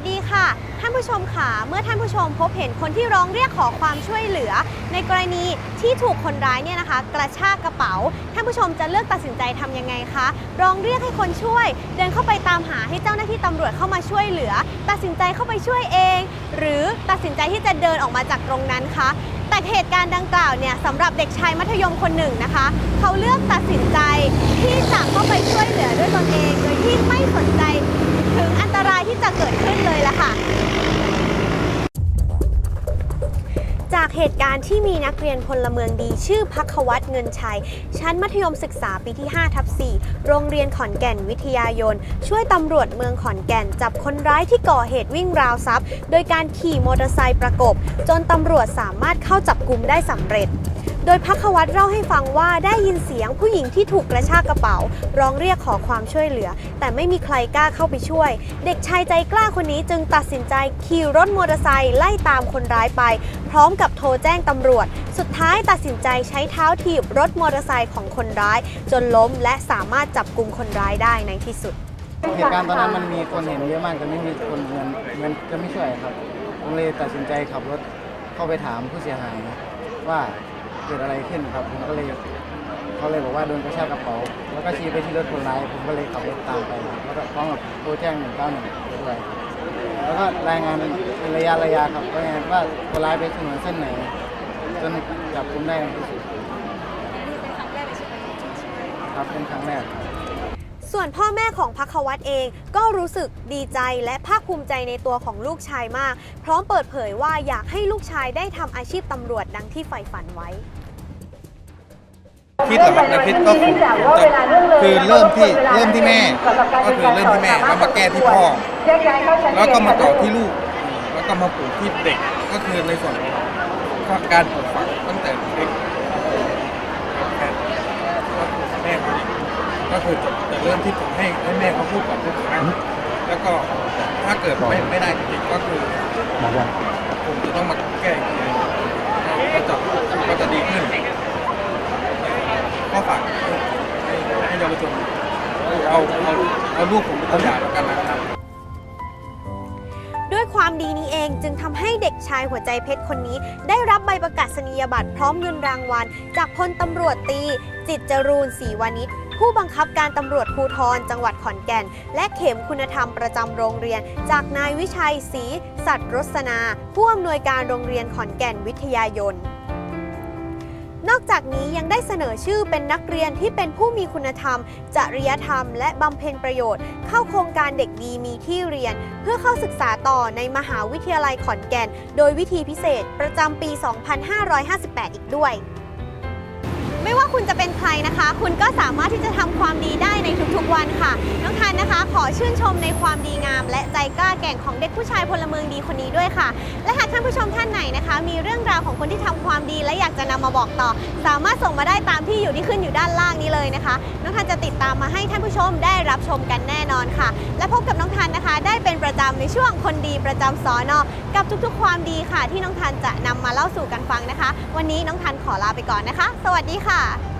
สดีค่ะ ท่านผู้ชมค่ะ เมื่อท่านผู้ชมพบเห็นคนที่ร้องเรียกขอความช่วยเหลือ ในกรณีที่ถูกคนร้ายเนี่ยนะคะ กระชากกระเป๋า ท่านผู้ชมจะเลือกตัดสินใจทำยังไงคะร้องเรียกให้คนช่วย เดินเข้าไปตามหาให้เจ้าหน้าที่ตำรวจเข้ามาช่วยเหลือ ตัดสินใจเข้าไปช่วยเอง หรือตัดสินใจที่จะเดินออกมาจากตรงนั้นคะแต่เหตุการณ์ดังกล่าวเนี่ยสำหรับเด็กชายมัธยมคนหนึ่งนะคะ เขาเลือกตัดสินใจที่จะเข้าไปช่วยเหลือด้วยตนเอง โดยที่ไม่สนใจ ถึงอันตรายที่จะเกิดขึ้นเลย จากเหตุการณ์ที่มีนักเรียนพลเมืองดี ชื่อพักวัตเงินชัย ชั้นมัธยมศึกษาปีที่5ทับ4โรงเรียนขอนแก่นวิทยายน ช่วยตำรวจเมืองขอนแก่น จับคนร้ายที่ก่อเหตุวิ่งราวทรัพย์ โดยการขี่มอเตอร์ไซค์ประกบ จนตำรวจสามารถเข้าจับกลุ่มได้สำเร็จ ดยพักวัตเล่าให้ฟังว่าได้ยินเสียงผู้หญิงที่ถูกกระชากกระเป๋า ร้องเรียกขอความช่วยเหลือ แต่ไม่มีใครกล้าเข้าไปช่วย เด็กชายใจกล้าคนนี้จึงตัดสินใจขี่รถมอเตอร์ไซค์ไล่ตามคนร้ายไป พร้อมกับโทรแจ้งตำรวจ สุดท้ายตัดสินใจใช้เท้าถีบรถมอเตอร์ไซค์ของคนร้าย จนล้มและสามารถจับกลุ่มคนร้ายได้ในที่สุด เหตุการณ์ตอนนั้นมันมีคนเห็นเยอะมากแต่ไม่มีคนเหมือนเหมือนจะไม่ช่วยครับผมเลยตัดสินใจขับรถเข้าไปถามผู้เสียหายว่า กิดอะไรขึ้นครับผมก็เลยเขาเลยบอกว่าโดนกระชากกระเป๋า แล้วก็ชี้ไปที่รถคนร้ายผมก็เลยขับรถตามไปแล้วก็พร้อมกับโทรแจ้งหนึ่งเก้าหนึ่งด้วยแล้วก็รายงานเป็นระยะระยะครับรายงานว่าคนร้ายไปถนนเส้นไหนจนจับกุมได้ในที่สุดครับเป็นครั้งแรกส่วนพ่อแม่ของพักวัตเองก็รู้สึกดีใจและภาคภูมิใจในตัวของลูกชายมาก พร้อมเปิดเผยว่าอยากให้ลูกชายได้ทำอาชีพตำรวจดังที่ใฝ่ฝันไว้ คิดเหรอครับในคิดก็คงจะคือเริ่มที่เริ่มที่แม่ ก็คือเริ่มที่แม่แล้วมาแก้ที่พ่อ แล้วก็มาต่อที่ลูก แล้วก็มาปลูกที่เด็ก ก็คือในส่วนของการปลูกฝังตั้งแต่เด็กแม่เขาก็คือจะจะเริ่มที่ผมให้ให้แม่เขาพูดก่อนทุกครั้งแล้วก็ถ้าเกิดไม่ไม่ได้จริงๆก็คือผมจะต้องมาแก้อีกทีก็จะก็จะดีขึ้น ก็ฝากให้ให้เยาวชนเอา เอาลูกผมเป็นตัวอย่างแล้วกันนะครับ ด้วยความดีนี้เองจึงทำให้เด็กชายหัวใจเพชรคนนี้ ได้รับใบประกาศนียบัตรพร้อมเงินรางวัล จากพลตำรวจตี จิตรจรูนศรีวานิชผู้บังคับการตำรวจภูธรจังหวัดขอนแก่น และเข็มคุณธรรมประจำโรงเรียน จากนายวิชัยศรีสัตย์รสนา ผู้อำนวยการโรงเรียนขอนแก่นวิทยายน นอกจากนี้ยังได้เสนอชื่อเป็นนักเรียนที่เป็นผู้มีคุณธรรม จริยธรรม และบำเพ็ญประโยชน์ เข้าโครงการเด็กดีมีที่เรียน เพื่อเข้าศึกษาต่อในมหาวิทยาลัยขอนแก่น โดยวิธีพิเศษประจำปี 2558 อีกด้วย ไม่ว่าคุณจะเป็นใครนะคะ คุณก็สามารถที่จะทำความดีได้ในทุกๆวันค่ะ น้องทันนะคะ ขอชื่นชมในความดีงาม และใจกล้าแก่งของเด็กผู้ชายพลเมืองดีคนนี้ด้วยค่ะ และหากท่านผู้ชมท่านไหนนะคะ มีเรื่องราวของคนที่ทำความดีและอยากจะนำมาบอกต่อ สามารถส่งมาได้ตามที่อยู่ที่ขึ้นอยู่ด้านล่างนี้เลยนะคะ น้องทันจะติดตามมาให้ท่านผู้ชมได้รับชมกันแน่นอนค่ะ และพบกับน้องทันนะคะ ได้เป็นประจำในช่วงคนดีประจำสอนอกับทุกๆ ความดีค่ะ ที่น้องทันจะนำมาเล่าสู่กันฟังนะคะ วันนี้น้องทันขอลาไปก่อนนะคะ สวัสดีค่ะค่ะ